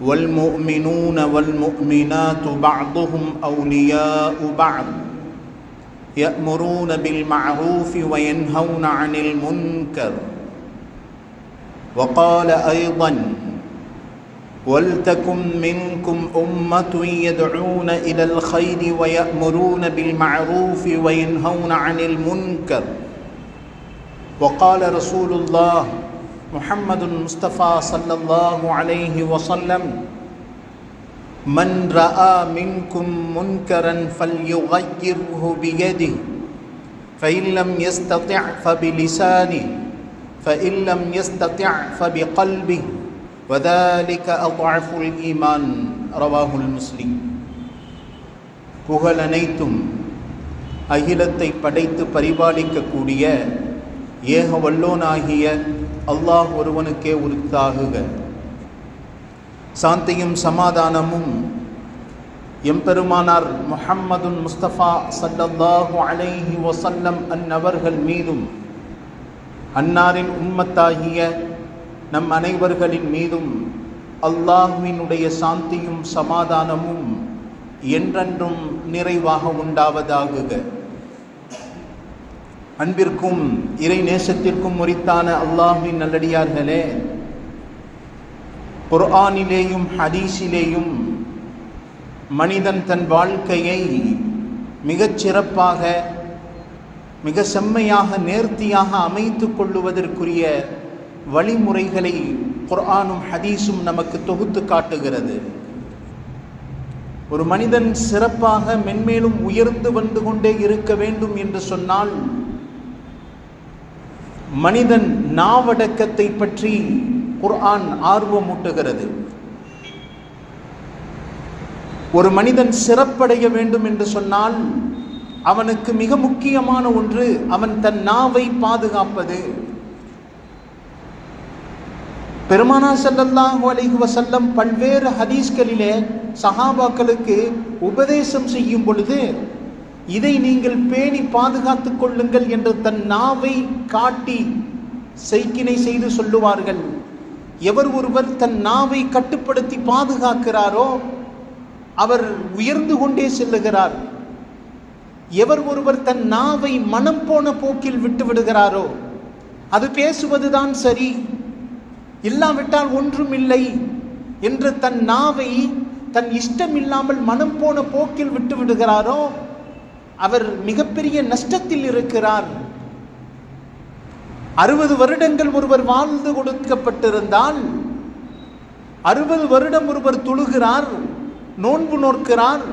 والمؤمنون والمؤمنات بعضهم أولياء بعض يأمرون بالمعروف وينهون عن المنكر. وقال أيضا ولتكن منكم أمة يدعون إلى الخير ويأمرون بالمعروف وينهون عن المنكر. وقال رسول الله محمد المصطفى صلى الله عليه وسلم من رأى منكم منكرا فليغيره بيده فإن لم يستطع فبلسانه فإن لم يستطع فبقلبه وذلك أضعف الإيمان رواه المسلم புகழ் அனைத்தும் அகிலத்தை படைத்து பரிபாலிக்கக்கூடிய ஏக வல்லோனாகிய அல்லாஹ் ஒருவனுக்கே உரித்தாகுக. சாந்தியும் சமாதானமும் எம்பெருமானார் முஹம்மதுன் முஸ்தபா சல்லல்லாஹு அலைஹி வசல்லம் அந்நபர்கள் மீதும் அன்னாரின் உம்மத்தாகிய நம் அனைவர்களின் மீதும் அல்லாஹுவினுடைய சாந்தியும் சமாதானமும் என்றென்றும் நிறைவாக உண்டாவதாகுக. அன்பிற்கும் இறை நேசத்திற்கும் முறித்தான அல்லாஹின் நல்லடியார்களே குர்ஆனிலேயும் ஹதீஸிலேயும் மனிதன் தன் வாழ்க்கையை மிகச் சிறப்பாக மிக செம்மையாக நேர்த்தியாக அமைத்து கொள்ளுவதற்குரிய வழிமுறைகளை குர்ஆனும் ஹதீஸும் நமக்கு தொகுத்து காட்டுகிறது. ஒரு மனிதன் சிறப்பாக மென்மேலும் உயர்ந்து வந்து கொண்டே இருக்க வேண்டும் என்று சொன்னால் மனிதன் நாவடக்கத்தை பற்றி குர்ஆன் ஆர்வமூட்டுகிறது. ஒரு மனிதன் சிறப்படைய வேண்டும் என்று சொன்னால் அவனுக்கு மிக முக்கியமான ஒன்று அவன் தன் நாவை பாதுகாப்பது. பெருமானா சல்லல்லாஹு அலைஹி வசல்லம் பல்வேறு ஹதீஸ்களிலே சஹாபாக்களுக்கு உபதேசம் செய்யும் பொழுது இதை நீங்கள் பேணி பாதுகாத்துக் கொள்ளுங்கள் என்று தன் நாவை காட்டி செய்கினை செய்து சொல்லுவார்கள். எவர் ஒருவர் தன் நாவை கட்டுப்படுத்தி பாதுகாக்கிறாரோ அவர் உயர்ந்து கொண்டே செல்லுகிறார். எவர் ஒருவர் தன் நாவை மனம் போன போக்கில் விட்டு விடுகிறாரோ அது பேசுவதுதான் சரி. இல்லாவிட்டால் ஒன்றும் இல்லை என்று தன் நாவை தன் இஷ்டம் இல்லாமல் மனம் போன போக்கில் விட்டு விடுகிறாரோ அவர் மிகப்பெரிய நஷ்டத்தில் இருக்கிறார். அறுபது வருடங்கள் ஒருவர் வாழ்ந்து கொடுக்கப்பட்டிருந்தால் அறுபது வருடம் ஒருவர் துழுகிறார் நோன்பு நோக்கிறார்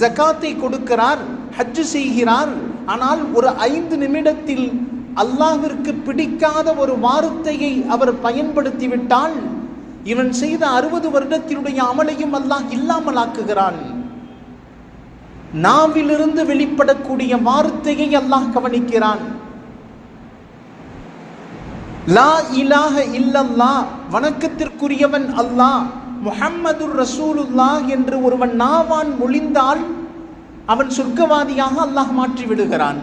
ஜக்காத்தை கொடுக்கிறார் ஹஜ்ஜு செய்கிறார். ஆனால் ஒரு ஐந்து நிமிடத்தில் அல்லாவிற்கு பிடிக்காத ஒரு வார்த்தையை அவர் பயன்படுத்திவிட்டால் இவன் செய்த அறுபது வருடத்தினுடைய அமலையும் அல்லாஹ் இல்லாமல் ஆக்குகிறான். நாவிலிருந்து வெளிப்படக்கூடிய வார்த்தையை அல்லாஹ் கவனிக்கிறான். லா இலாக இல்லல்லா வணக்கத்திற்குரியவன் அல்லாஹ் முஹம்மது ரசூலுல்லா என்று ஒருவன் நாவான் மொழிந்தால் அவன் சொர்க்கவாதியாக அல்லாஹ் மாற்றி விடுகிறான்.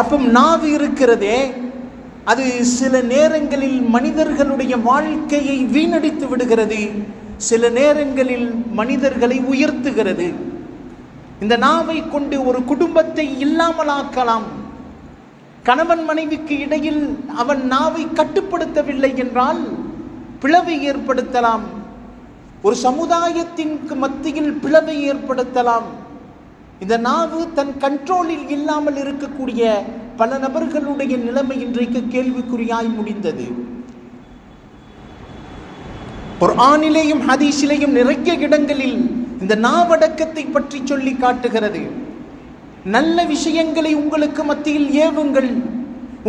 அப்போ நாவு இருக்கிறதே அது சில நேரங்களில் மனிதர்களுடைய வாழ்க்கையை வீணடித்து விடுகிறது. சில நேரங்களில் மனிதர்களை உயர்த்துகிறது. இந்த நாவை கொண்டு ஒரு குடும்பத்தை இல்லாமலாக்கலாம். கணவன் மனைவிக்கு இடையில் அவன் நாவை கட்டுப்படுத்தவில்லை என்றால் பிளவை ஏற்படுத்தலாம். ஒரு சமுதாயத்தின் மத்தியில் பிளவை ஏற்படுத்தலாம். இந்த நாவு தன் கண்ட்ரோலில் இல்லாமல் இருக்கக்கூடிய பல நபர்களுடைய நிலைமை இன்றைக்கு கேள்விக்குறியாய் முடிந்தது. குர்ஆனிலேயும் ஹதீஸிலேயும் நிறைய இடங்களில் இந்த நாவடக்கத்தை பற்றி சொல்லி காட்டுகிறது. நல்ல விஷயங்களை உங்களுக்கு மத்தியில் ஏவுங்கள்.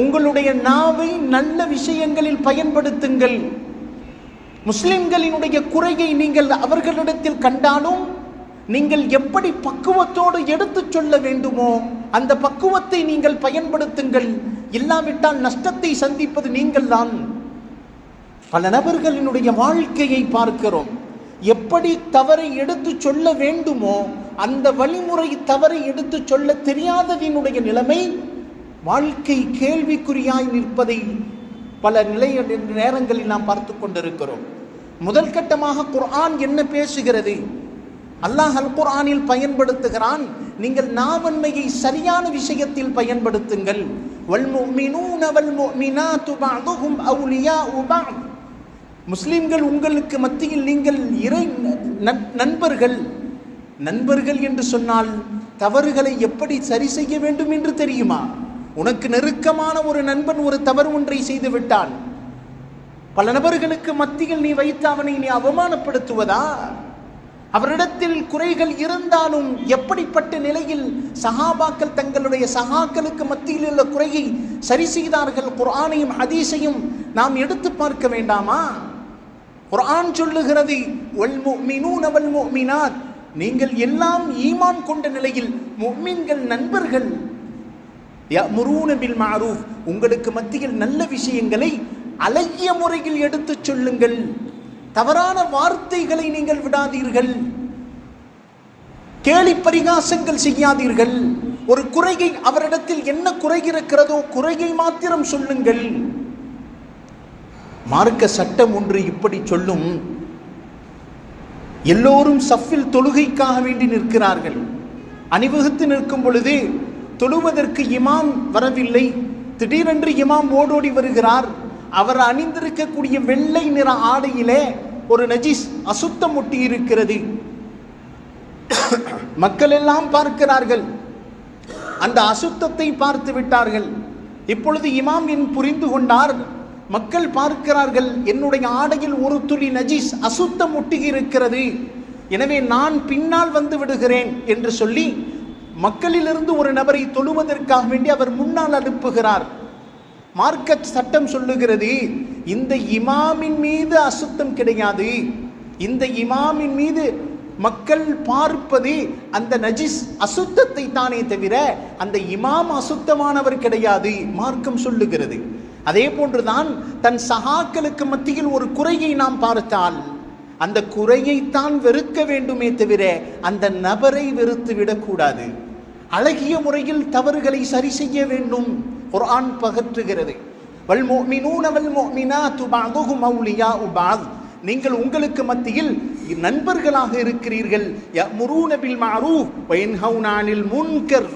உங்களுடைய நாவை நல்ல விஷயங்களில் பயன்படுத்துங்கள். முஸ்லிம்களினுடைய குறையை நீங்கள் அவர்களிடத்தில் கண்டாலும் நீங்கள் எப்படி பக்குவத்தோடு எடுத்துச் சொல்ல வேண்டுமோ அந்த பக்குவத்தை நீங்கள் பயன்படுத்துங்கள். இல்லாவிட்டால் நஷ்டத்தை சந்திப்பது நீங்கள் தான் பல நபர்களினுடைய வாழ்க்கையை பார்க்கிறோம். எப்படி தவறை எடுத்து சொல்ல வேண்டுமோ அந்த வழிமுறை தவறை எடுத்து சொல்ல தெரியாததினுடைய நிலைமை வாழ்க்கை கேள்விக்குறியாய் நிற்பதை பல நிலைய நேரங்களில் நாம் பார்த்து கொண்டிருக்கிறோம். முதல் கட்டமாக குர்ஆன் என்ன பேசுகிறது? அல்லாஹ் அல் குர்ஆனில் பயன்படுத்துகிறான் நீங்கள் நாவன்மையை சரியான விஷயத்தில் பயன்படுத்துங்கள். வல்முமினூன முஃமினூன பஅதுஹும் அவுலியா உபஅத் முஸ்லீம்கள் உங்களுக்கு மத்தியில் நீங்கள் இறை நண்பர்கள். நண்பர்கள் என்று சொன்னால் தவறுகளை எப்படி சரி செய்ய வேண்டும் என்று தெரியுமா? உனக்கு நெருக்கமான ஒரு நண்பன் ஒரு தவறு ஒன்றை செய்து விட்டான். பல நபர்களுக்கு மத்தியில் நீ வைத்து அவனை நீ அவமானப்படுத்துவதா? அவரிடத்தில் குறைகள் இருந்தாலும் எப்படிப்பட்ட நிலையில் சஹாபாக்கள் தங்களுடைய சகாக்களுக்கு மத்தியில் உள்ள குறையை சரி செய்தார்கள்? குரானையும் ஹதீஸையும் நாம் எடுத்து பார்க்க வேண்டாமா? குரான் சொல்லுகிறது நீங்கள் எல்லாம் ஈமான் கொண்ட நிலையில் முஃமின்கள் நண்பர்கள். யஅமுரூன பில் உங்களுக்கு மத்தியில் நல்ல விஷயங்களை அழகிய முறையில் எடுத்துச் சொல்லுங்கள். தவறான வார்த்தைகளை நீங்கள் விடாதீர்கள். கேலி பரிகாசங்கள் செய்யாதீர்கள். ஒரு குறையை அவரிடத்தில் என்ன குறை இருக்கிறதோ குறையை மாத்திரம் சொல்லுங்கள். மார்க்க சட்டம் ஒன்று இப்படி சொல்லும். எல்லோரும் சஃபில் தொழுகைக்காக வேண்டி நிற்கிறார்கள். அணிவகுத்து நிற்கும் பொழுது தொழுவதற்கு இமாம் வரவில்லை. திடீரென்று இமாம் ஓடோடி வருகிறார். அவர் அணிந்திருக்கக்கூடிய வெள்ளை நிற ஆடையிலே ஒரு நஜீஸ் அசுத்தம் ஒட்டி இருக்கிறது. மக்கள் எல்லாம் பார்க்கிறார்கள். அந்த அசுத்தத்தை பார்த்து விட்டார்கள். இப்பொழுது இமாம் என் புரிந்து கொண்டார். மக்கள் பார்க்கிறார்கள் என்னுடைய ஆடையில் ஒரு துளி நஜீஸ் அசுத்தம் ஒட்டி இருக்கிறது எனவே நான் பின்னால் வந்து விடுகிறேன் என்று சொல்லி மக்களிலிருந்து ஒரு நபரை தொழுவதற்காக வேண்டி அவர் முன்னால் அனுப்புகிறார். மார்க்க சட்டம் சொல்லுகிறது இந்த இமாமின் மீது அசுத்தம் கிடையாது. இந்த இமாமின் மீது மக்கள் பார்ப்பது அந்த நஜிஸ் அசுத்தத்தை தானே தவிர அந்த இமாம் அசுத்தமானவர் கிடையாது மார்க்கம் சொல்லுகிறது. அதே போன்றுதான் தன் சகாக்களுக்கு மத்தியில் ஒரு குறையை நாம் பார்த்தால் அந்த குறையைத்தான் வெறுக்க வேண்டுமே தவிர அந்த நபரை வெறுத்து விடக்கூடாது. அழகிய முறையில் தவறுகளை சரி செய்ய வேண்டும். குர்ஆன் பகற்றுகிறது. வல் முஃமினூன வல் முஃமினாத்து பஅதுஹும் அவுலியாஉ பஅத் நீங்கள் உங்களுக்கு மத்தியில் நண்பர்களாக இருக்கிறீர்கள். யமுரூன பில் மஅரூஃப் வ யன்ஹவுன அனில் முன்கர்.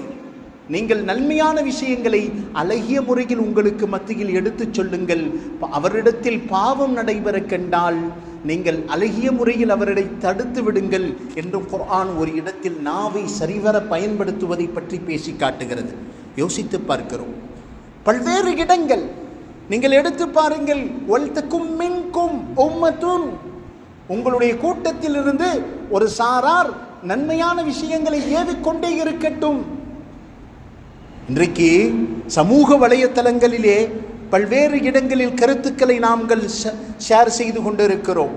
நீங்கள் நன்மையான விஷயங்களை அழகிய முறையில் உங்களுக்கு மத்தியில் எடுத்துச் சொல்லுங்கள். அவரிடத்தில் பாவம் நடைபெற கண்டால் நீங்கள் அழகிய முறையில் அவரை தடுத்து விடுங்கள் என்றும் குர்ஆன் ஒரு இடத்தில் நாவை சரிவர பயன்படுத்துவதை பற்றி பேசி காட்டுகிறது. யோசித்து பார்க்கிறோம். பல்வேறு இடங்கள். நீங்கள் எடுத்து பாருங்கள். ஒல்த்துக்கும் மின்கும் உம்மத்துன். உங்களுடைய கூட்டத்திலிருந்து ஒரு சாரார் நன்மையான விஷயங்களை ஏவிக்கொண்டே இருக்கட்டும். இன்றைக்கு சமூக வலைத்தளங்களிலே பல்வேறு இடங்களில் கருத்துக்களை நாங்கள் ஷேர் செய்து கொண்டிருக்கிறோம்.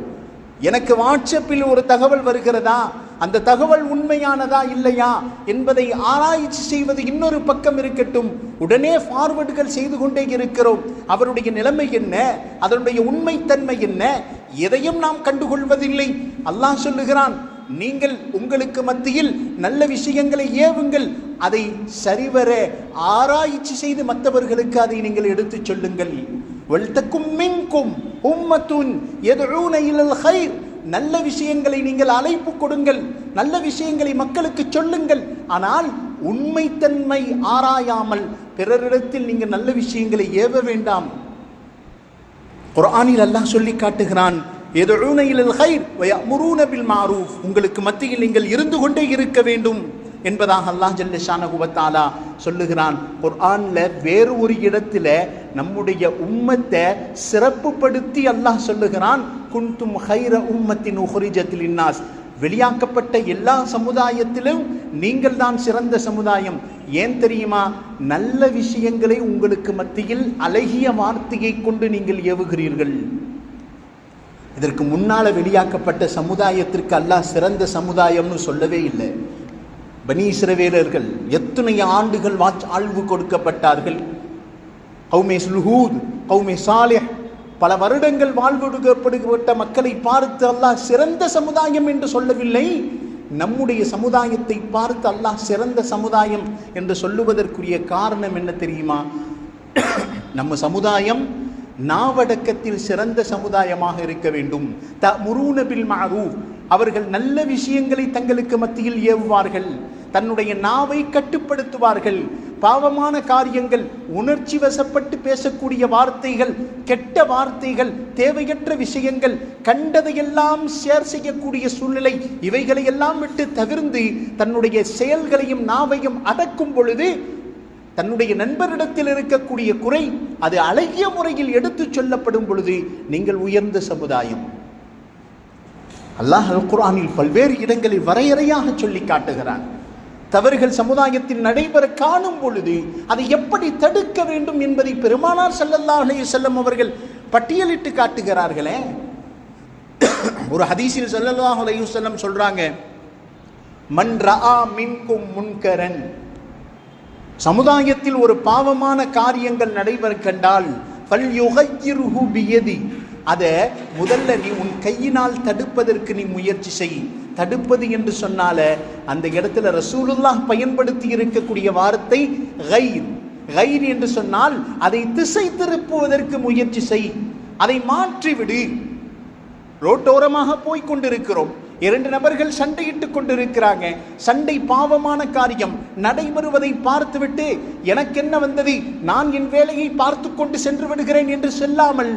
எனக்கு வாட்ஸ்அப்பில் ஒரு தகவல் வருகிறதா? அந்த தகவல் உண்மையானதா இல்லையா? என்பதை ஆராய்ச்சி செய்வது இன்னொரு பக்கம் இருக்கட்டும். உடனே ஃபார்வர்டுகள் செய்து கொண்டே இருக்கிறோம். அவருடைய நிலைமை என்ன? அதனுடைய உண்மைத்தன்மை என்ன? எதையும் நாம் கண்டுகொள்வதில்லை. அல்லாஹ் சொல்லுகிறான் நீங்கள் உங்களுக்கு மத்தியில் நல்ல விஷயங்களை ஏவுங்கள். அதை சரிவர ஆராய்ச்சி செய்து மற்றவர்களுக்கு அதை நீங்கள் எடுத்துச் சொல்லுங்கள். வல்தக்கும் மின்கும் உம்மத்துன் எதுஊன இலல் ஹைர் நல்ல விஷயங்களை நீங்கள் அழைப்பு கொடுங்கள். நல்ல விஷயங்களை மக்களுக்கு சொல்லுங்கள். ஆனால் உண்மைத்தன்மை ஆராயாமல் பிறரிடத்தில் நீங்கள் நல்ல விஷயங்களை ஏவ வேண்டாம். குரானில் அல்லாஹ் சொல்லி காட்டுகிறான் எதுஊன ஹைர் வயமுரூன மாரூஃப் உங்களுக்கு மத்தியில் நீங்கள் இருந்து கொண்டே இருக்க வேண்டும் என்பதாக அல்லாஹ் ஜல்லிஷான ஷானஹு சொல்லுகிறான். ஒரு சொல்லுகிறான் வேறு ஒரு இடத்துல நம்முடைய உம்மத்தை சிறப்புப்படுத்தி அல்லாஹ் சொல்லுகிறான். குன்தும் ஹைர உம்மத்தின் உஹரிஜத்தில் இன்னாஸ். வெளியாக்கப்பட்ட எல்லா சமுதாயத்திலும் நீங்கள் தான் சிறந்த சமுதாயம். ஏன் தெரியுமா? நல்ல விஷயங்களை உங்களுக்கு மத்தியில் அழகிய வார்த்தையை கொண்டு நீங்கள் ஏவுகிறீர்கள். இதற்கு முன்னால் வெளியாக்கப்பட்ட சமுதாயத்திற்கு அல்லாஹ் சிறந்த சமுதாயம்னு சொல்லவே இல்லை. பனி இஸ்ரவேலர்கள் எத்தனை ஆண்டுகள் வாட்ச் ஆழ்வு கொடுக்கப்பட்டார்கள்? கௌமே சுல்ஹூத் கௌமே சாலே பல வருடங்கள் வாழ்வொடுக்கப்பட்ட மக்களை பார்த்து அல்லாஹ் சிறந்த சமுதாயம் என்று சொல்லவில்லை. நம்முடைய சமுதாயத்தை பார்த்து அல்லாஹ் சிறந்த சமுதாயம் என்று சொல்லுவதற்குரிய காரணம் என்ன தெரியுமா? நம்ம சமுதாயம் நாவடக்கத்தில் சிறந்த சமுதாயமாக இருக்க வேண்டும். த முருனபில் மாரூப் அவர்கள் நல்ல விஷயங்களை தங்களுக்கு மத்தியில் ஏவுவார்கள். தன்னுடைய நாவை கட்டுப்படுத்துவார்கள். பாவமான காரியங்கள் உணர்ச்சி வசப்பட்டு பேசக்கூடிய வார்த்தைகள் கெட்ட வார்த்தைகள் தேவையற்ற விஷயங்கள் கண்டதையெல்லாம் ஷேர் செய்யக்கூடிய சூழ்நிலை இவைகளை எல்லாம் விட்டு தவிர்ந்து தன்னுடைய செயல்களையும் நாவையும் அடக்கும் பொழுது தன்னுடைய நண்பரிடத்தில் இருக்கக்கூடிய குறை அது அழகிய முறையில் எடுத்துச் சொல்லப்படும் பொழுது நீங்கள் உயர்ந்த சமுதாயம். அல்லாஹ் அல் குர்ஆனில் பல்வேறு இடங்களில் வரையறையாக சொல்லி காட்டுகிறான். தவறுகள் சமுதாயத்தில் நடைபெற காணும் பொழுது அதை எப்படி தடுக்க வேண்டும் என்பதை பெருமானார் ஸல்லல்லாஹு அலைஹி செல்லம் அவர்கள் பட்டியலிட்டு காட்டுகிறார்களே. ஒரு ஹதீஸில் ஸல்லல்லாஹு அலைஹி வஸல்லம் சொல்றாங்க மன் ரஆ மின்கும் முன்கரன் சமுதாயத்தில் ஒரு பாவமான காரியங்கள் நடைபெற கண்டால் ஃபல் யுகையிருஹு பியதி. அதை முதல்ல நீ உன் கையினால் தடுப்பதற்கு நீ முயற்சி செய். தடுப்பது என்று சொன்னால அந்த இடத்துல ரசூலுல்லாஹ் பயன்படுத்தி இருக்கக்கூடிய வார்த்தை கயிர் கயிர் என்று சொன்னால் அதை திசை திருப்புவதற்கு முயற்சி செய். அதை மாற்றிவிடு. ரோட்டோரமாக போய் கொண்டிருக்கிறோம். இரண்டு நபர்கள் சண்டையிட்டுக் கொண்டிருக்கிறாங்க. சண்டை பாவமான காரியம். நடைபெறுவதை பார்த்துவிட்டு எனக்கு என்ன வந்தது? நான் என் வேலையை பார்த்து கொண்டு சென்று விடுகிறேன் என்று செல்லாமல்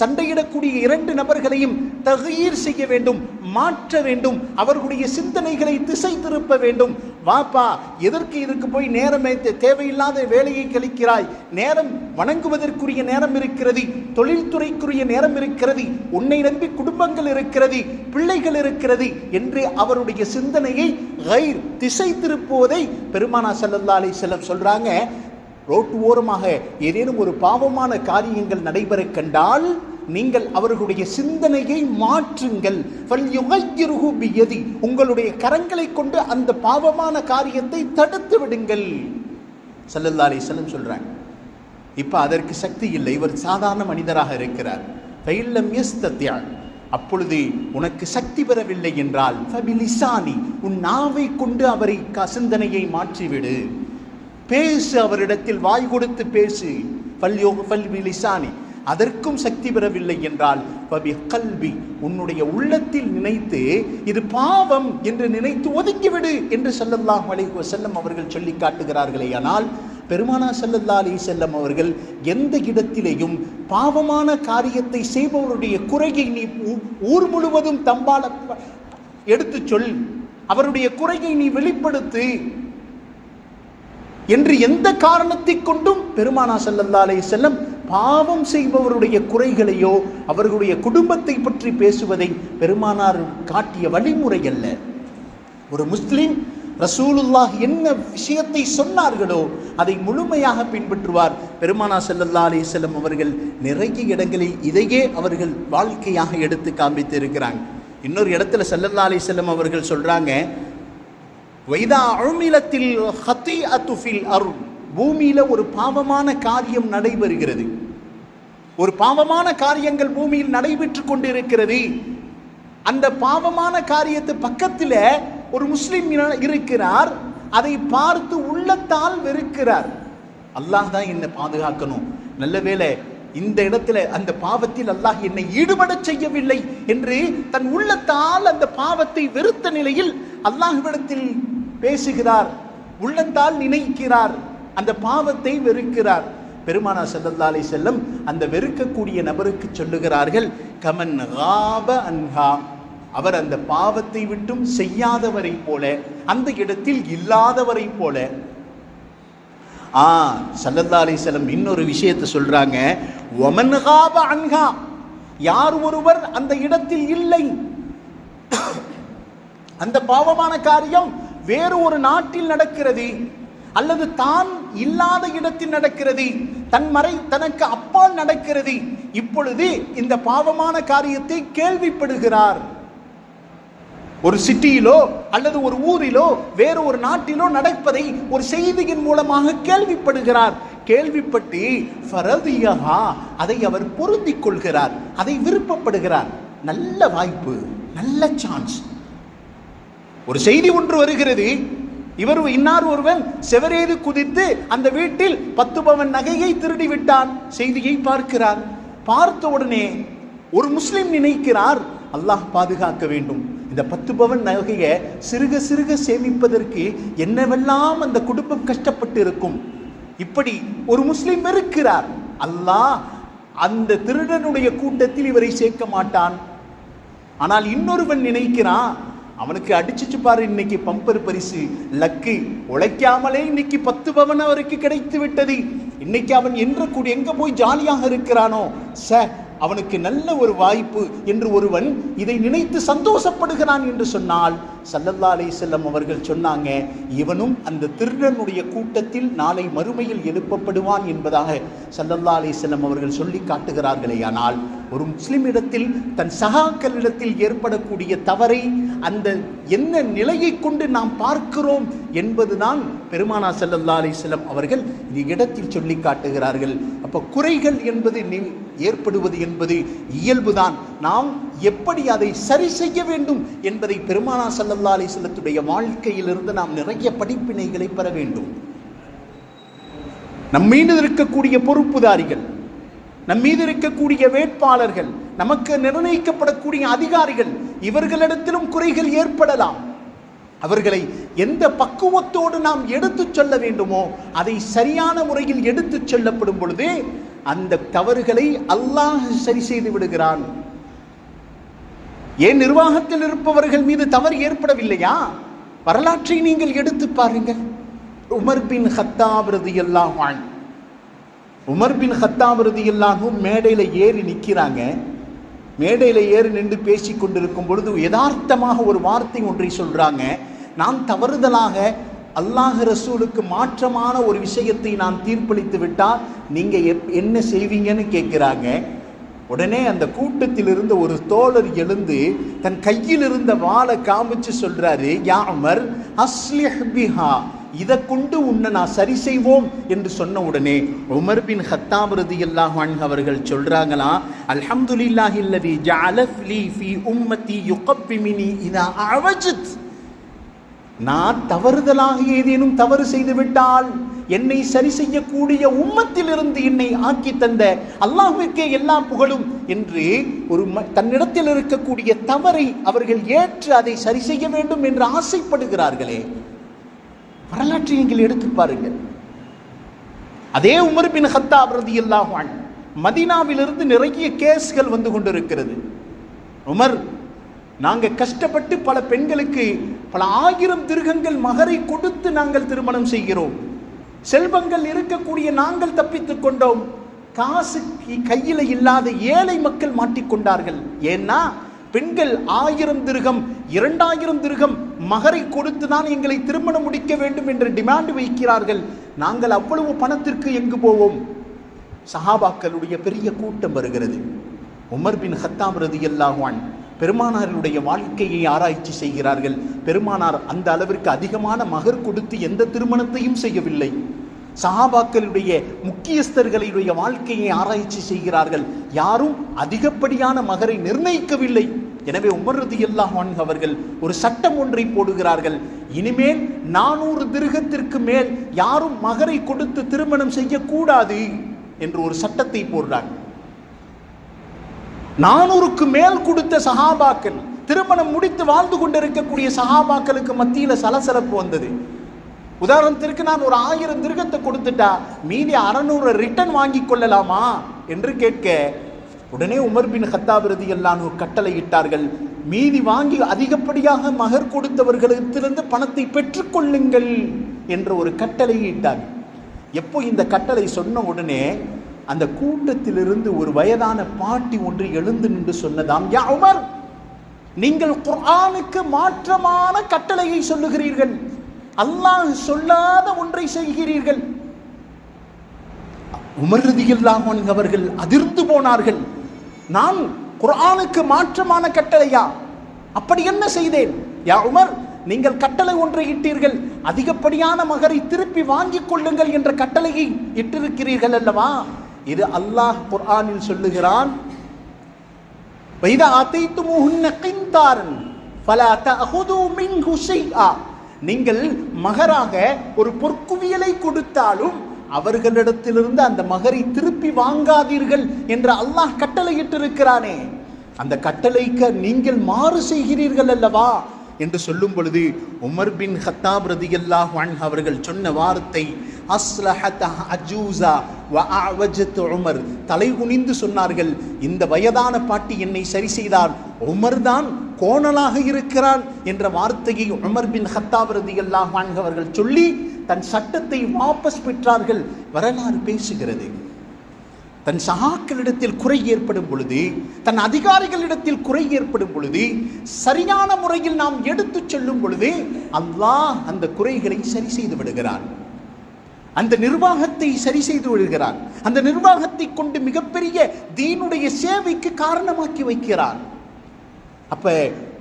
சண்டையிடக்கூடிய இரண்டு நபர்களையும் தகீர் செய்ய வேண்டும் மாற்ற வேண்டும். அவர்களுடைய சிந்தனைகளை திசை திருப்ப வேண்டும். வாப்பா எதற்கு இதற்கு போய் நேரம் தேவையில்லாத வேலையை கழிக்கிறாய்? நேரம் வணங்குவதற்குரிய நேரம் இருக்கிறது தொழில்துறைக்குரிய நேரம் இருக்கிறது உன்னை நம்பி குடும்பங்கள் இருக்கிறது பிள்ளைகள் இருக்கிறது என்று அவருடைய சிந்தனையை கைர் திசை திருப்புவதை பெருமானா ஸல்லல்லாஹு அலைஹி வஸல்லம் சொல்றாங்க. ரோட்டு ஓரமாக ஏதேனும் ஒரு பாவமான காரியங்கள் நடைபெற கண்டால் நீங்கள் அவர்களுடைய சிந்தனையை மாற்றுங்கள். பியதி. உங்களுடைய கரங்களை கொண்டு அந்த பாவமான காரியத்தை தடுத்து விடுங்கள். சல்லல்லா அலைஹி வஸல்லம் சொல்றாங்க. இப்ப அதற்கு சக்தி இல்லை. இவர் சாதாரண மனிதராக இருக்கிறார். ஃபைல்லம் யஸ்தத்யா அப்பொழுது உனக்கு சக்தி பெறவில்லை என்றால் ஃபபிலிசானி உன் நாவை கொண்டு அவரை க- சிந்தனையை மாற்றிவிடு. பேசு அவரிடத்தில் வாய் கொடுத்து பேசு. ஃபல்யோ ஃபல்பிலிசானி அதற்கும் சக்தி பெறவில்லை என்றால் பபி கல்வி உன்னுடைய உள்ளத்தில் நினைத்து இது பாவம் என்று நினைத்து ஒதுக்கிவிடு என்று செல்லல்லாம் அலைஹு வஸல்லம் அவர்கள் சொல்லி காட்டுகிறார்களே. ஆனால் பெருமானா செல்லல்லா அலி செல்லம் அவர்கள் எந்த இடத்திலேயும் பாவமான காரியத்தை செய்பவருடைய குறையை நீ ஊர் முழுவதும் தம்பால எடுத்து சொல். அவருடைய குறையை நீ வெளிப்படுத்து. என்று எந்த காரணத்தை கொண்டும் பெருமானா செல்லல்லா அலி செல்லம் பாவம் செய்பவருடைய குறைகளையோ அவர்களுடைய குடும்பத்தை பற்றி பேசுவதை பெருமானார் காட்டிய வழிமுறை அல்ல. ஒரு முஸ்லிம் ரசூலுல்லாஹ் என்ன விஷயத்தை சொன்னார்களோ அதை முழுமையாக பின்பற்றுவார். பெருமானா செல்லல்லா அலி செல்லம் அவர்கள் நிறைய இடங்களில் இதையே அவர்கள் வாழ்க்கையாக எடுத்து காண்பித்து இருக்கிறாங்க இன்னொரு இடத்துல செல்லல்லா அலி செல்லம் அவர்கள் சொல்றாங்க வைதா அழுமிலத்தில் ஹத்தி அத்துஃபில் அருள் பூமியில் ஒரு பாவமான காரியம் நடைபெறுகிறது. ஒரு பாவமான காரியங்கள் பூமியில் நடைபெற்று கொண்டிருக்கிறது. அந்த பாவமான காரியத்து பக்கத்தில் ஒரு முஸ்லிம் இருக்கிறார். அதை பார்த்து உள்ளத்தால் வெறுக்கிறார். அல்லாஹ் தான் என்னை பாதுகாக்கணும். நல்ல வேளை இந்த இடத்துல அந்த பாவத்தில் அல்லாஹ் என்னை ஈடுபடச் செய்யவில்லை என்று தன் உள்ளத்தால் அந்த பாவத்தை வெறுத்த நிலையில் அல்லாஹ்விடத்தில் பேசுகிறார். உள்ளத்தால் நினைக்கிறார். அந்த பாவத்தை வெறுக்கிறார். பெருமானா ஸல்லல்லாஹு அலைஹி செல்லம் அந்த வெறுக்கக்கூடிய நபருக்கு சொல்லுகிறார்கள் கமன் காப அன்ஹா. அவர் அந்த பாவத்தை விட்டும் செய்யாதவரை போல அந்த இடத்தில் இல்லாதவரை போல. ஆ ஸல்லல்லாஹு அலைஹி இன்னொரு விஷயத்தை சொல்றாங்க ஒமன்ஹாப அன்ஹா. யார் ஒருவர் அந்த இடத்தில் இல்லை. அந்த பாவமான காரியம் வேறு ஒரு நாட்டில் நடக்கிறது அல்லது தான் இல்லாத இடத்தில் நடக்கிறது தன் மறை தனக்கு அப்பால் நடக்கிறது இப்பொழுது இந்த பாவமான காரியத்தை கேள்விப்படுகிறார். ஒரு சிட்டியிலோ அல்லது ஒரு ஊரிலோ வேறு ஒரு நாட்டிலோ நடப்பதை ஒரு செய்தியின் மூலமாக கேள்விப்படுகிறார். கேள்விப்பட்டு ஃபரதியஹா அதை அவர் பொருந்திக் கொள்கிறார் அதை விருப்பப்படுகிறார். நல்ல வாய்ப்பு நல்ல சான்ஸ் ஒரு செய்தி ஒன்று வருகிறது இவர் இன்னார் ஒருவன் செவரேது குதித்து அந்த வீட்டில் பத்து பவன் நகையை திருடி விட்டான் செய்தியை பார்க்கிறார். பார்த்த உடனே ஒரு முஸ்லிம் நினைக்கிறார் அல்லாஹ் பாதுகாக்க வேண்டும். இந்த பத்து பவன் நகையை சிறுக சிறுக சேமிப்பதற்கு என்னவெல்லாம் அந்த குடும்பம் கஷ்டப்பட்டு இருக்கும் இப்படி ஒரு முஸ்லிம் இருக்கிறார் அல்லாஹ் அந்த திருடனுடைய கூட்டத்தில் இவரை சேர்க்க மாட்டான். ஆனால் இன்னொருவன் நினைக்கிறான் அவனுக்கு அடிச்சுச்சு பாரு இன்னைக்கு பம்பர் பரிசு. லக்கு உழைக்காமலே இன்னைக்கு பத்து பவன் அவருக்கு கிடைத்து விட்டது. இன்னைக்கு அவன் என்ற கூடி எங்க போய் ஜாலியாக இருக்கிறானோ? ச அவனுக்கு நல்ல ஒரு வாய்ப்பு என்று ஒருவன் இதை நினைத்து சந்தோஷப்படுகிறான் என்று சொன்னால் சல்லல்லா செல்லம் அவர்கள் சொன்னாங்க இவனும் அந்த திருடனுடைய கூட்டத்தில் நாளை மறுமையில் எழுப்பப்படுவான் என்பதாக சல்லல்லா செல்லம் அவர்கள் சொல்லி காட்டுகிறார்களே ஆனால் ஒரு முஸ்லிமிடத்தில் தன் சகாக்களிடத்தில் ஏற்படக்கூடிய தவறை அந்த என்ன நிலையை கொண்டு நாம் பார்க்கிறோம் என்பதுதான் பெருமானா செல்லல்லா அலிஸ்லம் அவர்கள் இந்த இடத்தில் சொல்லி காட்டுகிறார்கள். அப்போ குறைகள் என்பது நி- ஏற்படுவது என்பது இயல்புதான். நாம் எப்படி அதை சரி செய்ய வேண்டும் என்பதை பெருமானா சல்லல்லா அலிஸ்லத்துடைய வாழ்க்கையிலிருந்து நாம் நிறைய படிப்பினைகளை பெற வேண்டும். நம்மீது இருக்கக்கூடிய பொறுப்புதாரிகள் நம் மீது இருக்கக்கூடிய வேட்பாளர்கள் நமக்கு நிர்ணயிக்கப்படக்கூடிய அதிகாரிகள் இவர்களிடத்திலும் குறைகள் ஏற்படலாம். அவர்களை எந்த பக்குவத்தோடு நாம் எடுத்துச் சொல்ல வேண்டுமோ அதை சரியான முறையில் எடுத்துச் சொல்லப்படும் பொழுது அந்த தவறுகளை அல்லாஹ் சரி செய்து விடுகிறான். ஏன் நிர்வாகத்தில் இருப்பவர்கள் மீது தவறு ஏற்படவில்லையா? வரலாற்றை நீங்கள் எடுத்து பாருங்கள். உமர் பின் ஹத்தாபிரதி எல்லாம் வாழ் உமர் பின் ஹத்தாப் ரதியல்லாஹு மேடையில் ஏறி நிற்கிறாங்க மேடையில் ஏறி நின்று பேசி கொண்டிருக்கும் பொழுது யதார்த்தமாக ஒரு வார்த்தை ஒன்றை சொல்கிறாங்க நான் தவறுதலாக அல்லாஹ் ரசூலுக்கு மாற்றமான ஒரு விஷயத்தை நான் தீர்ப்பளித்து விட்டால் நீங்கள் எப்- என்ன செய்வீங்கன்னு கேட்குறாங்க. உடனே அந்த கூட்டத்தில் இருந்த ஒரு தோழர் எழுந்து தன் கையில் இருந்த வாளை காமிச்சு சொல்றாரு யா அமர் அஸ்லிஹ் பிஹா. இதை கொண்டு உன்னை நான் சரி செய்வோம் என்று சொன்ன உடனே உமர் பின் ஹத்தாப் ரதி அல்லாஹ் அவர்கள் சொல்றாங்களா அல்ஹம்துலில்லாஹி அல்லதி ஜஅலஃப் லீ ஃபீ உம்மத்தி யுகப்பிமினி இதா அவஜத் நான் தவறுதலாக ஏதேனும் தவறு செய்து விட்டால் என்னை சரி செய்யக்கூடிய உம்மத்திலிருந்து என்னை ஆக்கி தந்த அல்லாஹுக்கே எல்லா புகழும் என்று ஒரு ம- தன்னிடத்தில் இருக்கக்கூடிய தவறை அவர்கள் ஏற்று அதை சரி செய்ய வேண்டும் என்று ஆசைப்படுகிறார்களே. வரலாற்றை நீங்கள் எடுத்து பாருங்கள். அதே உமர் பின் ஹத்தாப் ரதியல்லாஹு அன்ஹு மதீனாவிலிருந்து நிறைய கேஸ்கள் வந்து கொண்டிருக்கிறது. உமர் நாங்கள் கஷ்டப்பட்டு பல பெண்களுக்கு பல ஆயிரம் திருகங்கள் மகரை கொடுத்து நாங்கள் திருமணம் செய்கிறோம். செல்வங்கள் இருக்கக்கூடிய நாங்கள் தப்பித்துக் கொண்டோம். காசு கையில் கையில இல்லாத ஏழை மக்கள் மாட்டிக்கொண்டார்கள் ஏன்னா பெண்கள் ஆயிரம் திருகம் இரண்டாயிரம் திருகம் மகரை கொடுத்து தான் எங்களை திருமணம் முடிக்க வேண்டும் என்று டிமாண்ட் வைக்கிறார்கள். நாங்கள் அவ்வளவு பணத்திற்கு எங்கு போவோம்? சஹாபாக்களுடைய பெரிய கூட்டம் வருகிறது. உமர் பின் ஹத்தாம் ரதி அன்ஹு பெருமானாருடைய வாழ்க்கையை ஆராய்ச்சி செய்கிறார்கள். பெருமானார் அந்த அளவிற்கு அதிகமான மகர் கொடுத்து எந்த திருமணத்தையும் செய்யவில்லை. சஹாபாக்களுடைய முக்கியஸ்தர்களுடைய வாழ்க்கையை ஆராய்ச்சி செய்கிறார்கள். யாரும் அதிகப்படியான மகரை நிர்ணயிக்கவில்லை. எனவே உமர்றது ரதியல்லாஹு அவர்கள் ஒரு சட்டம் ஒன்றை போடுகிறார்கள். இனிமேல் நானூறு திருகத்திற்கு மேல் யாரும் மகரை கொடுத்து திருமணம் செய்யக்கூடாது என்று ஒரு சட்டத்தை போடுறாங்க. நானூறுக்கு மேல் கொடுத்த சஹாபாக்கள் திருமணம் முடித்து வாழ்ந்து கொண்டிருக்கக்கூடிய சஹாபாக்களுக்கு மத்தியில் சலசலப்பு வந்தது. உதாரணத்திற்கு நான் ஒரு ஆயிரம் திருகத்தை கொடுத்துட்டா மீதி அறநூறு ரிட்டன் வாங்கி கொள்ளலாமா? என்று கேட்க உடனே உமர் பின் ஹத்தாப் ரதியல்லானு கட்டளையிட்டார்கள். மீதி வாங்கி அதிகப்படியாக மகர் கொடுத்தவர்களிடத்திலிருந்து பணத்தை பெற்றுக்கொள்ளுங்கள் என்ற ஒரு கட்டளை இட்டார் எப்போ இந்த கட்டளை சொன்ன உடனே அந்த கூட்டத்திலிருந்து ஒரு வயதான பாட்டி ஒன்று எழுந்து நின்று சொன்னதாம் யா உமர் நீங்கள் குர்ஆனுக்கு மாற்றமான கட்டளையை சொல்லுகிறீர்கள். அல்லாஹ் சொல்லாத ஒன்றை செய்கிறீர்கள். உமர் அவர்கள் அதிர்ந்து போனார்கள். நான் குர்ஆனுக்கு மாற்றமான கட்டளையா? அப்படி என்ன செய்தேன்? யா உமர் நீங்கள் கட்டளை ஒன்றை இட்டீர்கள். அதிகப்படியான மகரை திருப்பி வாங்கிக் கொள்ளுங்கள் என்ற கட்டளையை இட்டிருக்கிறீர்கள் அல்லவா? இது அல்லாஹ் குர்ஆனில் சொல்லுகிறான் வைதா அத்தைத்துமுஹுன்ன கிந்தாரன் ஃபலா தஅஹுது ஹுசை ஆ நீங்கள் மகராக ஒரு பொற்குவியலை கொடுத்தாலும் அவர்களிடத்திலிருந்து அந்த மகரை திருப்பி வாங்காதீர்கள் என்று அல்லாஹ் கட்டளையிட்டிருக்கிறானே. அந்த கட்டளைக்கு நீங்கள் மாறு செய்கிறீர்கள் அல்லவா? என்று சொல்லும் பொழுது உமர் பின் ஹத்தாப் ரதியல்லாஹு அவர்கள் சொன்ன வார்த்தை அஜூசா உமர். தலை குனிந்து சொன்னார்கள் இந்த வயதான பாட்டி என்னை சரி செய்தார் உமர் தான் கோணலாக இருக்கிறான் என்ற வார்த்தையை உமர் பின் ஹத்தாப் எல்லாம் அவர்கள் சொல்லி தன் சட்டத்தை வாபஸ் பெற்றார்கள். வரலாறு பேசுகிறது. தன் சகாக்களிடத்தில் குறை ஏற்படும் பொழுது தன் அதிகாரிகளிடத்தில் குறை ஏற்படும் பொழுது சரியான முறையில் நாம் எடுத்துச் செல்லும் பொழுது அல்லாஹ் அந்த குறைகளை சரி செய்து விடுகிறான். அந்த நிர்வாகத்தை சரி செய்து விடுகிறான். அந்த நிர்வாகத்தை கொண்டு மிகப்பெரிய தீனுடைய சேவைக்கு காரணமாக்கி வைக்கிறான். அப்போ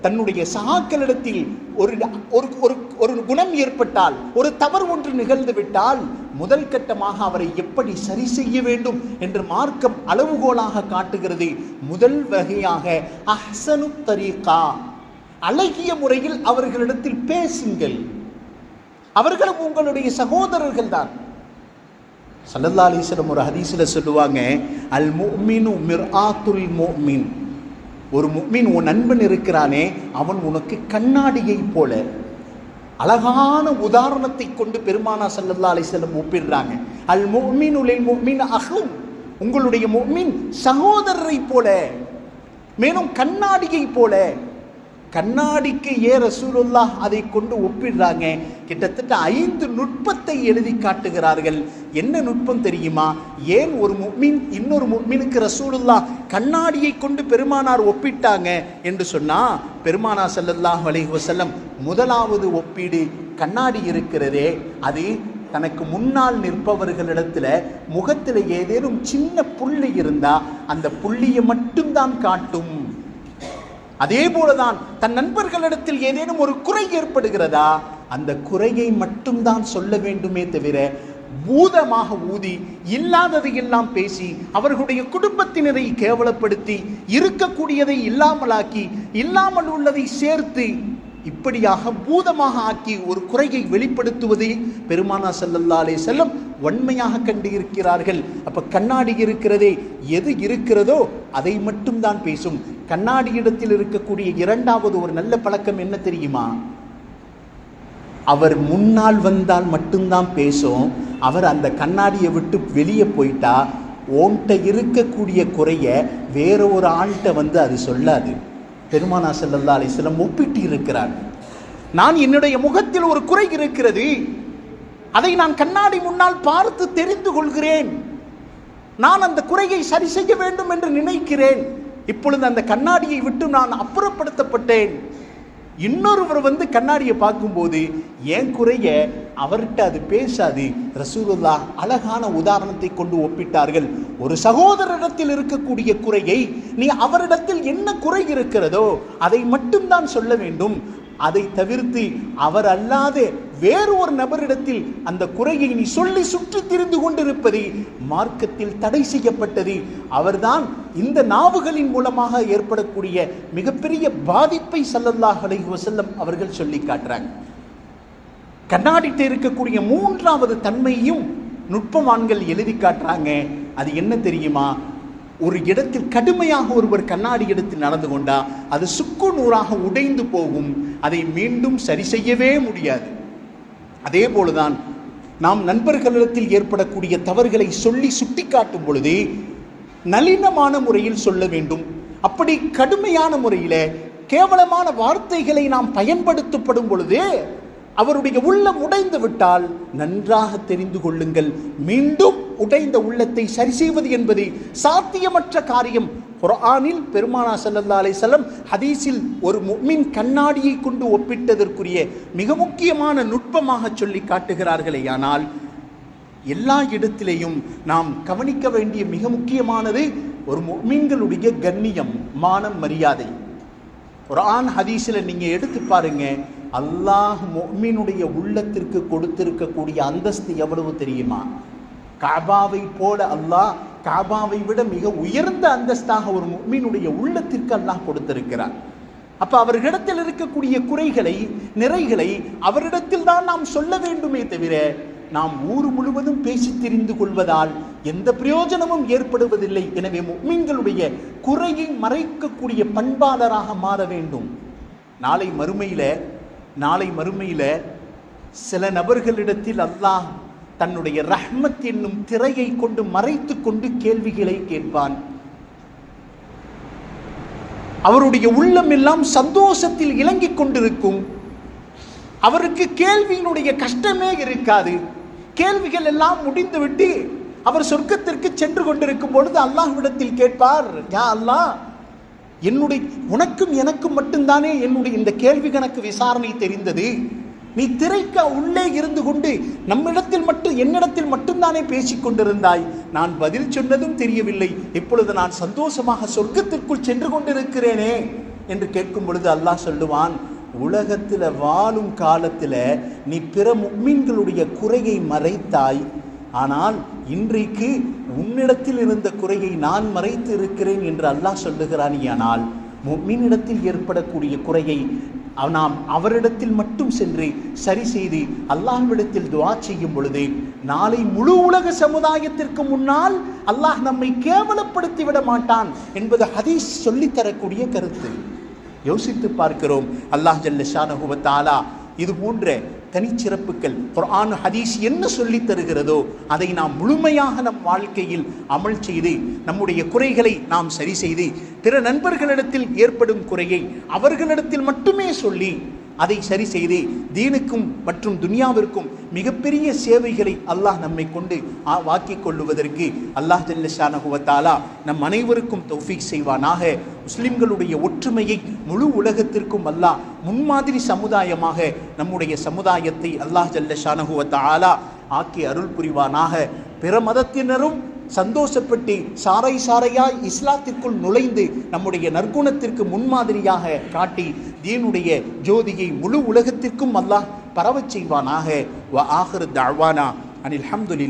தன்னுடைய சகாக்களிடத்தில் ஒரு ஒரு ஒரு ஒரு குணம் ஏற்பட்டால் ஒரு தவறு ஒன்று நிகழ்ந்து விட்டால் முதல் கட்டமாக அவரை எப்படி சரி செய்ய வேண்டும் என்று மார்க்கம் அளவுகோலாக காட்டுகிறது. முதல் வகையாக அஹ்சனு தரீகா. அழகிய முறையில் அவர்களிடத்தில் பேசுங்கள். அவர்களும் உங்களுடைய சகோதரர்கள் தான் சல்லல்லா அலிஸ்லம் ஒரு ஹதீஸில் சொல்லுவாங்க அல் மோமின் மிர் ஆத்துல் மோமின். ஒரு முஃமின் உன் நண்பன் இருக்கிறானே அவன் உனக்கு கண்ணாடியை போல அழகான உதாரணத்தை கொண்டு பெருமானா சல்லல்லா செல்லம் ஒப்பிடுறாங்க. அல் முக்மீன் உலில் முக்மீன் அகும் உங்களுடைய முக்மீன் சகோதரரை போல மேலும் கண்ணாடியை போல கண்ணாடிக்கு ஏ ரசூலுல்லாஹ் அதை கொண்டு ஒப்பிடுறாங்க? கிட்டத்தட்ட ஐந்து நுட்பத்தை எழுதி காட்டுகிறார்கள். என்ன நுட்பம் தெரியுமா? ஏன் ஒரு முக்மின் இன்னொரு முக்மினுக்கு ரசூலுல்லா கண்ணாடியை கொண்டு பெருமானார் ஒப்பிட்டாங்க என்று சொன்னால் பெருமானா சல்லல்லாஹ் அலைஹி முதலாவது ஒப்பீடு கண்ணாடி இருக்கிறதே அது தனக்கு முன்னால் நிற்பவர்களிடத்துல முகத்தில் ஏதேனும் சின்ன புள்ளி இருந்தால் அந்த புள்ளியை மட்டும்தான் காட்டும். அதே போலதான் தன் நண்பர்களிடத்தில் ஏதேனும் ஒரு குறை ஏற்படுகிறதா? அந்த குறையை மட்டும்தான் சொல்ல வேண்டுமே தவிர பூதமாக ஊதி இல்லாததையெல்லாம் பேசி அவர்களுடைய குடும்பத்தினரை கேவலப்படுத்தி இருக்கக்கூடியதை இல்லாமலாக்கி இல்லாமல் உள்ளதை சேர்த்து இப்படியாக பூதமாக ஆக்கி ஒரு குறையை வெளிப்படுத்துவதை பெருமானா ஸல்லல்லாஹு செல்லும் செல்லம் வன்மையாக கண்டு இருக்கிறார்கள் அப்ப கண்ணாடி இருக்கிறதே எது இருக்கிறதோ அதை மட்டும்தான் பேசும். கண்ணாடி இடத்தில் இருக்கக்கூடிய இரண்டாவது ஒரு நல்ல பழக்கம் என்ன தெரியுமா? அவர் முன்னால் வந்தால் மட்டும்தான் பேசும். அவர் அந்த கண்ணாடியை விட்டு வெளியே போயிட்டா ஓன்ட்ட இருக்கக்கூடிய குறைய வேற ஒரு ஆள்கிட்ட வந்து அது சொல்லாது. பெருமானா செல்லல்லா அலிஸ்லம் ஒப்பிட்டு இருக்கிறார் நான் என்னுடைய முகத்தில் ஒரு குறை இருக்கிறது. அதை நான் கண்ணாடி முன்னால் பார்த்து தெரிந்து கொள்கிறேன். நான் அந்த குறையை சரி செய்ய வேண்டும் என்று நினைக்கிறேன். இப்பொழுது அந்த கண்ணாடியை விட்டு நான் அப்புறப்படுத்தப்பட்டேன். இன்னொருவர் வந்து கண்ணாடியை பார்க்கும்போது என் குறைய? அவர்கிட்ட அது பேசாது. ரசூலுல்லா அழகான உதாரணத்தை கொண்டு ஒப்பிட்டார்கள். ஒரு சகோதரரிடத்தில் இருக்கக்கூடிய குறையை நீ அவரிடத்தில் என்ன குறை இருக்கிறதோ அதை மட்டும்தான் சொல்ல வேண்டும். அதை தவிர்த்து அவர் அல்லாது வேறு ஒரு நபரிடத்தில் அந்த குறையை நீ சொல்லி சுற்றி திரிந்து கொண்டிருப்பது மார்க்கத்தில் தடை செய்யப்பட்டது. அவர்தான் இந்த நாவுகளின் மூலமாக ஏற்படக்கூடிய மிகப்பெரிய பாதிப்பை ஸல்லல்லாஹு அலைஹி அவர்கள் சொல்லி காட்டுறாங்க. கண்ணாடிட்டு இருக்கக்கூடிய மூன்றாவது தன்மையும் நுட்பமான்கள் எழுதி காட்டுறாங்க. அது என்ன தெரியுமா? ஒரு இடத்தில் கடுமையாக ஒருவர் கண்ணாடி எடுத்து நடந்து கொண்டா அது சுக்கு நூறாக உடைந்து போகும். அதை மீண்டும் சரி செய்யவே முடியாது. அதே போலதான் நாம் நண்பர்களிடத்தில் ஏற்படக்கூடிய தவறுகளை சொல்லி சுட்டிக்காட்டும் பொழுது நளினமான முறையில் சொல்ல வேண்டும். அப்படி கடுமையான முறையில் கேவலமான வார்த்தைகளை நாம் பயன்படுத்தப்படும் பொழுது அவருடைய உள்ளம் உடைந்து விட்டால் நன்றாக தெரிந்து கொள்ளுங்கள். மீண்டும் உடைந்த உள்ளத்தை சரி செய்வது என்பது சாத்தியமற்ற காரியம். குரானில் பெருமானா ஸல்லல்லாஹு அலைஹி செல்லம் ஹதீஸில் ஒரு முஃமின் கண்ணாடியை கொண்டு ஒப்பிட்டதற்குரிய மிக முக்கியமான நுட்பமாக சொல்லி காட்டுகிறார்களே ஆனால் எல்லா இடத்திலேயும் நாம் கவனிக்க வேண்டிய மிக முக்கியமானது ஒரு முஃமின்களுடைய கண்ணியம் மானம் மரியாதை. குர்ஆன் ஹதீஸில் நீங்கள் எடுத்து பாருங்க அல்லாஹ் முஃமினுடைய உள்ளத்திற்கு கொடுத்திருக்கக்கூடிய அந்தஸ்து எவ்வளவு தெரியுமா? காபாவை போல அல்லாஹ் காபாவை விட மிக உயர்ந்த அந்தஸ்தாக ஒரு மீனுடைய உள்ளத்திற்கு அல்லாஹ் கொடுத்திருக்கிறார். அப்ப அவர்களிடத்தில் இருக்கக்கூடிய குறைகளை நிறைகளை அவரிடத்தில் தான் நாம் சொல்ல வேண்டுமே தவிர நாம் ஊர் முழுவதும் பேசி தெரிந்து கொள்வதால் எந்த பிரயோஜனமும் ஏற்படுவதில்லை. எனவே மீன்களுடைய குறையை மறைக்கக்கூடிய பண்பாளராக மாற வேண்டும். நாளை மறுமையில் நாளை மறுமையில் சில நபர்களிடத்தில் அல்லாஹ் தன்னுடைய ரஹ்மத் என்னும் திரையை கொண்டு மறைத்து கொண்டு கேள்விகளை கேட்பான். அவருடைய உள்ளம் எல்லாம் சந்தோஷத்தில் இலங்கிக் கொண்டிருக்கும். அவருக்கு கேள்வியினுடைய கஷ்டமே இருக்காது. கேள்விகள் எல்லாம் முடிந்துவிட்டு அவர் சொர்க்கத்திற்கு சென்று கொண்டிருக்கும் பொழுது அல்லாஹ்விடத்தில் கேட்பார் யா அல்லாஹ் என்னுடைய உனக்கும் எனக்கும் மட்டும்தானே என்னுடைய இந்த கேள்வி கணக்கு விசாரணை தெரிந்தது? நீ திரைக்க உள்ளே இருந்து கொண்டு நம்மிடத்தில் மட்டும் என்னிடத்தில் மட்டும்தானே பேசிக் கொண்டிருந்தாய்? நான் பதில் சொன்னதும் தெரியவில்லை. இப்பொழுது நான் சந்தோஷமாக சொர்க்கத்திற்குள் சென்று கொண்டிருக்கிறேனே என்று கேட்கும் பொழுது அல்லாஹ் சொல்லுவான் உலகத்தில் வாழும் காலத்தில் நீ பிற முக்மீன்களுடைய குறையை மறைத்தாய். ஆனால் இன்றைக்கு உன்னிடத்தில் இருந்த குறையை நான் மறைத்து இருக்கிறேன் என்று அல்லாஹ் சொல்லுகிறான் ஆனால் முக்மீனிடத்தில் ஏற்படக்கூடிய குறையை நாம் அவரிடத்தில் மட்டும் சென்று சரி செய்து அல்லாஹ்விடத்தில் துவா செய்யும் பொழுது நாளை முழு உலக சமுதாயத்திற்கு முன்னால் அல்லாஹ் நம்மை கேவலப்படுத்தி விட மாட்டான் என்பது ஹதீஸ் சொல்லித்தரக்கூடிய கருத்து. யோசித்து பார்க்கிறோம். அல்லாஹ் ஜல்ல ஷானஹு இது போன்ற தனிச்சிறப்புகள் குர்ஆன் ஹதீஸ் என்ன சொல்லி தருகிறதோ அதை நாம் முழுமையாக நம் வாழ்க்கையில் அமல் செய்து நம்முடைய குறைகளை நாம் சரி செய்து பிற நண்பர்களிடத்தில் ஏற்படும் குறையை அவர்களிடத்தில் மட்டுமே சொல்லி அதை சரி செய்து தீனுக்கும் மற்றும் துனியாவிற்கும் மிகப்பெரிய சேவைகளை அல்லாஹ் நம்மை கொண்டு ஆ- வாக்கிக் கொள்ளுவதற்கு அல்லாஹ் ஜல்லஷானகுவத்தாலா நம் அனைவருக்கும் தௌஃபீக் செய்வானாக. முஸ்லிம்களுடைய ஒற்றுமையை முழு உலகத்திற்கும் அல்லாஹ் முன்மாதிரி சமுதாயமாக நம்முடைய சமுதாயத்தை அல்லாஹ் ஜல்லஷானகுவத்தாலா ஆக்கி அருள் புரிவானாக. பிற மதத்தினரும் சந்தோஷப்பட்டு சாறை சாறையாய் இஸ்லாத்திற்குள் நுழைந்து நம்முடைய நற்குணத்திற்கு முன்மாதிரியாக காட்டி தீனுடைய ஜோதியை முழு உலகத்திற்கும் அல்லாஹ் பரவச் செய்வானாக. வ ஆஹர் தாழ்வானா அனில் ஹம்துலில்லாஹ்.